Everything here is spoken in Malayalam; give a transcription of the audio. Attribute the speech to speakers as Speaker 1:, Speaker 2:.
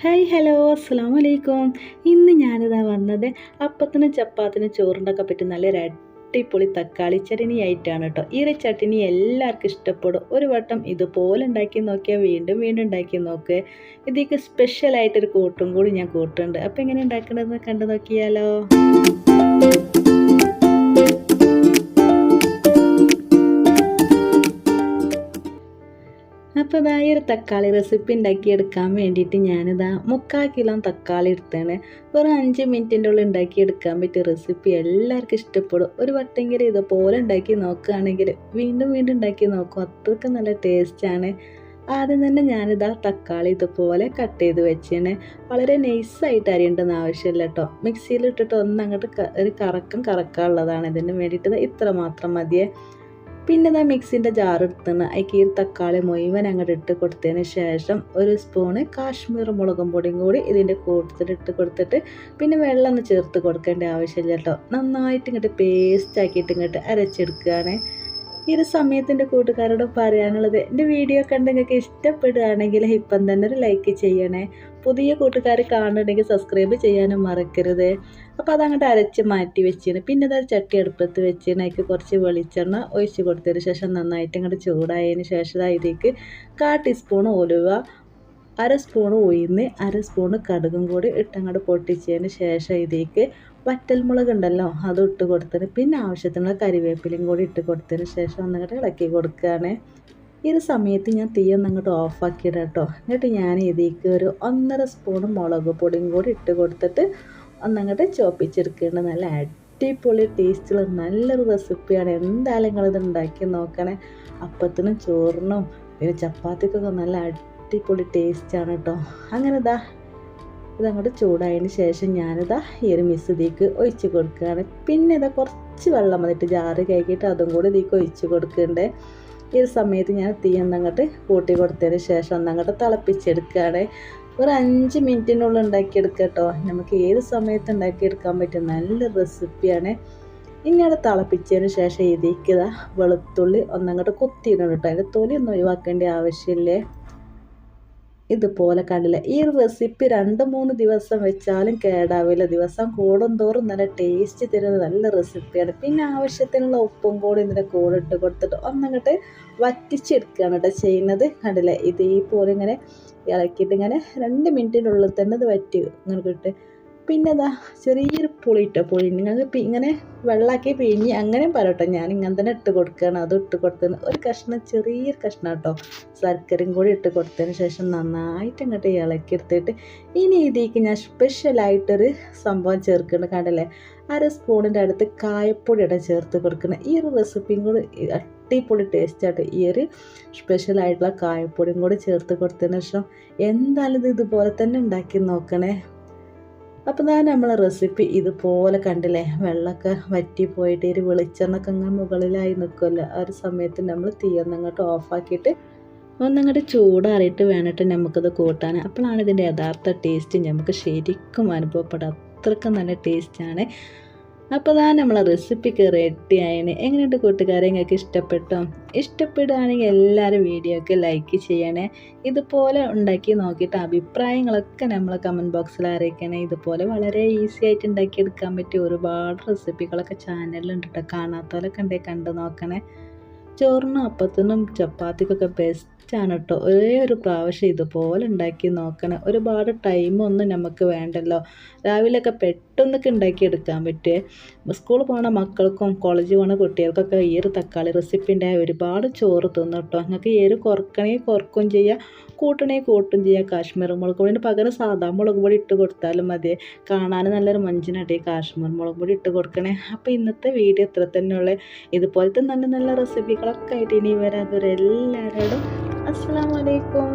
Speaker 1: ഹായ് ഹലോ അസ്സാം വലൈക്കും ഇന്ന് ഞാനിതാ വന്നത് അപ്പത്തിനും ചപ്പാത്തിനും ചോറുണ്ടൊക്കെ പറ്റി നല്ലൊരു അടിപൊളി തക്കാളി ചട്നി ആയിട്ടാണ് കേട്ടോ. ഈ ഒരു ചട്നി എല്ലാവർക്കും ഇഷ്ടപ്പെടും. ഒരു വട്ടം ഇതുപോലെ ഉണ്ടാക്കി നോക്കിയാൽ വീണ്ടും വീണ്ടും ഉണ്ടാക്കി നോക്ക്. ഇതിലേക്ക് സ്പെഷ്യലായിട്ടൊരു കൂട്ടും കൂടി ഞാൻ കൂട്ടുണ്ട് അപ്പോൾ എങ്ങനെ ഉണ്ടാക്കണമെന്ന് കണ്ടു നോക്കിയാലോ? അപ്പോൾ ഇതാ ഈ ഒരു തക്കാളി റെസിപ്പി ഉണ്ടാക്കിയെടുക്കാൻ വേണ്ടിയിട്ട് ഞാനിതാ മുക്കാൽ കിലോ തക്കാളി എടുത്താണ്. ഒരു അഞ്ച് മിനിറ്റിന്റെ ഉള്ളിൽ ഉണ്ടാക്കിയെടുക്കാൻ പറ്റിയ റെസിപ്പി എല്ലാവർക്കും ഇഷ്ടപ്പെടും. ഒരു വട്ടെങ്കിലും ഇതുപോലെ ഉണ്ടാക്കി നോക്കുകയാണെങ്കിൽ വീണ്ടും വീണ്ടും ഉണ്ടാക്കി നോക്കും. അത്രയ്ക്ക് നല്ല ടേസ്റ്റാണ് ആദ്യം തന്നെ ഞാനിതാ തക്കാളി ഇതുപോലെ കട്ട് ചെയ്ത് വെച്ചാണ്. വളരെ നൈസായിട്ട് അരിയേണ്ടെന്ന് ആവശ്യമില്ല കേട്ടോ. മിക്സിയിൽ ഇട്ടിട്ട് ഒന്ന് അങ്ങോട്ട് ഒരു കറക്കം കറക്കാനുള്ളതാണ്. ഇതിന് വേണ്ടിയിട്ട് ഇത്ര മാത്രം മതിയേ. പിന്നെ ഞാൻ മിക്സിന്റെ ജാർ എടുത്തുനിന്ന് അതിക്ക് ഈ തക്കാളി മുഴുവൻ അങ്ങോട്ട് ഇട്ട് കൊടുത്തതിന് ശേഷം ഒരു സ്പൂണ് കാശ്മീർ മുളകും പൊടിയും കൂടി ഇതിന്റെ കൂട്ടത്തിൽ ഇട്ട് കൊടുത്തിട്ട് പിന്നെ വെള്ളം ഒന്ന് ചേർത്ത് കൊടുക്കേണ്ട ആവശ്യമില്ല കേട്ടോ. നന്നായിട്ട് ഇങ്ങോട്ട് പേസ്റ്റ് ആക്കിയിട്ട് ഇങ്ങോട്ട് അരച്ചെടുക്കുകയാണ് ഈ ഒരു സമയത്തിന്റെ കൂട്ടുകാരോട് പറയാനുള്ളത് എന്റെ വീഡിയോ കണ്ട് നിങ്ങൾക്ക് ഇഷ്ടപ്പെടുകയാണെങ്കിൽ ഇപ്പം തന്നെ ഒരു ലൈക്ക് ചെയ്യണേ. പുതിയ കൂട്ടുകാർ കാണുന്നുണ്ടെങ്കിൽ സബ്സ്ക്രൈബ് ചെയ്യാനും മറക്കരുത്. അപ്പോൾ അതങ്ങോട്ട് അരച്ച് മാറ്റി വെച്ചിന് പിന്നെ അത് ചട്ടി അടുപ്പത്ത് വെച്ചിന് അതിൽ കുറച്ച് വെളിച്ചെണ്ണ ഒഴിച്ച് കൊടുത്തതിന് ശേഷം നന്നായിട്ട് ഇങ്ങോട്ട് ചൂടായതിന് ശേഷം അതിലേക്ക് കാ ടീസ്പൂൺ ഉലുവ അര സ്പൂൺ ഉഴുന്ന് അര സ്പൂണ് കടുകും കൂടി ഇട്ടങ്ങോട്ട് പൊട്ടിച്ചതിന് ശേഷം ഇതിലേക്ക് വറ്റൽമുളക് ഉണ്ടല്ലോ അത് ഇട്ട് കൊടുത്തതിന് പിന്നെ ആവശ്യത്തിനുള്ള കരിവേപ്പിലയും കൂടി ഇട്ട് കൊടുത്തതിന് ശേഷം ഒന്നങ്ങോട്ട് ഇളക്കി കൊടുക്കുകയാണ്. ഈ ഒരു സമയത്ത് ഞാൻ തീ ഒന്ന് അങ്ങോട്ട് ഓഫാക്കിയിടാം കേട്ടോ. എന്നിട്ട് ഞാൻ ഇതിലേക്ക് ഒരു ഒന്നര സ്പൂൺ മുളക് പൊടിയും കൂടി ഇട്ട് കൊടുത്തിട്ട് ഒന്നങ്ങോട്ട് ചോപ്പിച്ചെടുക്കേണ്ട നല്ല അടിപൊളി ടേസ്റ്റുള്ള നല്ലൊരു റെസിപ്പിയാണ് എന്തായാലും നിങ്ങളിത് ഉണ്ടാക്കി നോക്കണേ. അപ്പത്തിനും ചോറിനും പിന്നെ ചപ്പാത്തിക്കൊക്കെ നല്ല അടിപൊളി ടേസ്റ്റാണ് കേട്ടോ. അങ്ങനെ ഇതാ ഇതങ്ങോട്ട് ചൂടായതിന് ശേഷം ഞാനിതാ ഈ ഒരു മിസ് ഇതിക്ക് ഒഴിച്ച് കൊടുക്കുകയാണ്. പിന്നെ ഇതാ കുറച്ച് വെള്ളം വന്നിട്ട് ജാറ് കഴുകിയിട്ട് അതും കൂടി ഇതിക്ക് ഒഴിച്ച് കൊടുക്കുന്നുണ്ട്. ഈ ഒരു സമയത്ത് ഞാൻ തീ ഒന്നങ്ങോട്ട് കൂട്ടി കൊടുത്തതിന് ശേഷം ഒന്നങ്ങോട്ട് തിളപ്പിച്ചെടുക്കുകയാണ്. ഒരു അഞ്ച് മിനിറ്റിനുള്ളിൽ ഉണ്ടാക്കിയെടുക്കുക കേട്ടോ. നമുക്ക് ഏത് സമയത്ത് ഉണ്ടാക്കിയെടുക്കാൻ പറ്റിയ നല്ല റെസിപ്പിയാണ്. ഇനി അത് തിളപ്പിച്ചതിന് ശേഷം ഇതിലേക്ക് ഇതാ വെളുത്തുള്ളി ഒന്നങ്ങോട്ട് കുത്തിയിടണം കേട്ടോ. അതിന്റെ തൊലി ഒന്നും ഒഴിവാക്കേണ്ട ആവശ്യമില്ലേ? ഇതുപോലെ കണ്ടില്ല? ഈ റെസിപ്പി രണ്ട് മൂന്ന് ദിവസം വെച്ചാലും കേടാവില്ല. ദിവസം കൂടുന്തോറും നല്ല ടേസ്റ്റ് തരുന്ന നല്ല റെസിപ്പിയാണ് പിന്നെ ആവശ്യത്തിനുള്ള ഉപ്പും കൂടി ഇതിന്റെ കൂടെ ഇട്ട് കൊടുത്തിട്ട് ഒന്നങ്ങോട്ട് വറ്റിച്ചെടുക്കുകയാണ് കേട്ടോ ചെയ്യുന്നത്. കണ്ടില്ലേ? ഇതേപോലെ ഇങ്ങനെ ഇളക്കിയിട്ട് ഇങ്ങനെ രണ്ട് മിനിറ്റിനുള്ളിൽ തന്നെ ഇത് വറ്റി ഇങ്ങനെ പിന്നെ അതാ ചെറിയൊരു പുളി ഇട്ടോ പുളി. നിങ്ങൾക്ക് ഇങ്ങനെ വെള്ളമാക്കി പിഴിഞ്ഞ് അങ്ങനെ പറയട്ടോ. ഞാൻ ഇങ്ങനെ തന്നെ ഇട്ട് കൊടുക്കുകയാണ്. അത് ഇട്ട് കൊടുത്തതിന് ഒരു കഷ്ണം ചെറിയൊരു കഷ്ണം കേട്ടോ ശർക്കരയും കൂടി ഇട്ട് കൊടുത്തതിന് ശേഷം നന്നായിട്ട് ഇങ്ങോട്ട് ഇളക്കി എടുത്തിട്ട് ഇനി ഇതിലേക്ക് ഞാൻ സ്പെഷ്യലായിട്ടൊരു സംഭവം ചേർക്കുന്നുണ്ട്. കണ്ടല്ലേ? അര സ്പൂണിന്റെ അടുത്ത് കായപ്പൊടിയുടെ ചേർത്ത് കൊടുക്കണം ഈ ഒരു റെസിപ്പിയും കൂടി അടിപൊളി ടേസ്റ്റായിട്ട് ഈ ഒരു സ്പെഷ്യലായിട്ടുള്ള കായപ്പൊടിയും കൂടി ചേർത്ത് കൊടുത്തതിന് ശേഷം എന്തായാലും ഇത് ഇതുപോലെ തന്നെ ഉണ്ടാക്കി നോക്കണേ. അപ്പോൾ ഞാൻ നമ്മൾ റെസിപ്പി ഇതുപോലെ കണ്ടില്ലേ? വെള്ളമൊക്കെ വറ്റി പോയിട്ട് ഒരു വെളിച്ചെണ്ണൊക്കെ അങ്ങനെ മുകളിലായി നിൽക്കുമല്ലോ ആ ഒരു സമയത്ത് നമ്മൾ തീയൊന്നങ്ങോട്ട് ഓഫാക്കിയിട്ട് ഒന്നങ്ങോട്ട് ചൂടാറിയിട്ട് വേണിട്ട് നമുക്കത് കൂട്ടാൻ അപ്പോഴാണ് ഇതിന്റെ യഥാർത്ഥ ടേസ്റ്റ് നമുക്ക് ശരിക്കും അനുഭവപ്പെടുക അത്രക്കും നല്ല ടേസ്റ്റാണ് അപ്പോൾ അതാ നമ്മളെ റെസിപ്പിക്ക് റെഡി ആയതിന് എങ്ങനെയുണ്ട് കൂട്ടുകാരെ? നിങ്ങൾക്ക് ഇഷ്ടപ്പെട്ടോ? ഇഷ്ടപ്പെടുകയാണെങ്കിൽ എല്ലാവരും വീഡിയോക്ക് ലൈക്ക് ചെയ്യണേ. ഇതുപോലെ ഉണ്ടാക്കി നോക്കിയിട്ട് അഭിപ്രായങ്ങളൊക്കെ നമ്മൾ കമന്റ് ബോക്സിൽ അറിയിക്കണേ. ഇതുപോലെ വളരെ ഈസി ആയിട്ട് ഉണ്ടാക്കിയെടുക്കാൻ പറ്റിയ ഒരുപാട് റെസിപ്പികളൊക്കെ ചാനലിലുണ്ട് കേട്ടോ കാണാത്തവരൊക്കെ ഉണ്ടെങ്കിൽ കണ്ടു നോക്കണേ. ചോറിനും അപ്പത്തിനും ചപ്പാത്തിക്കൊക്കെ ബെസ്റ്റ് ആണ് കേട്ടോ ഒരേ ഒരു പ്രാവശ്യം ഇതുപോലെ ഉണ്ടാക്കി നോക്കണം. ഒരുപാട് ടൈമൊന്നും നമുക്ക് വേണ്ടല്ലോ. രാവിലെയൊക്കെ പെട്ടെന്നൊക്കെ ഉണ്ടാക്കിയെടുക്കാൻ പറ്റുമേ സ്കൂൾ പോകുന്ന മക്കൾക്കും കോളേജ് പോകുന്ന കുട്ടികൾക്കൊക്കെ ഈ ഒരു തക്കാളി റെസിപ്പിന്റെ ഒരുപാട് ചോറ് തിന്നു കേട്ടോ നിങ്ങൾക്ക് ഒരു കുറക്കണേ കുറക്കും ചെയ്യാം കൂട്ടണേ കൂട്ടും ചെയ്യാം. കാശ്മീർ മുളക് പൊടിന് പകരം സാധാ മുളക് പൊടി ഇട്ട് കൊടുത്താലും മതി. കാണാൻ നല്ലൊരു മഞ്ചിനടി കാശ്മീർ മുളക് പൊടി ഇട്ട് കൊടുക്കണേ. അപ്പോൾ ഇന്നത്തെ വീഡിയോ ഇത്ര തന്നെയുള്ള. ഇതുപോലത്തെ നല്ല നല്ല റെസിപ്പികളൊക്കെ ആയിട്ട് ഇനി വരാതൊരു എല്ലാവരോടും അസ്സാം വലൈക്കും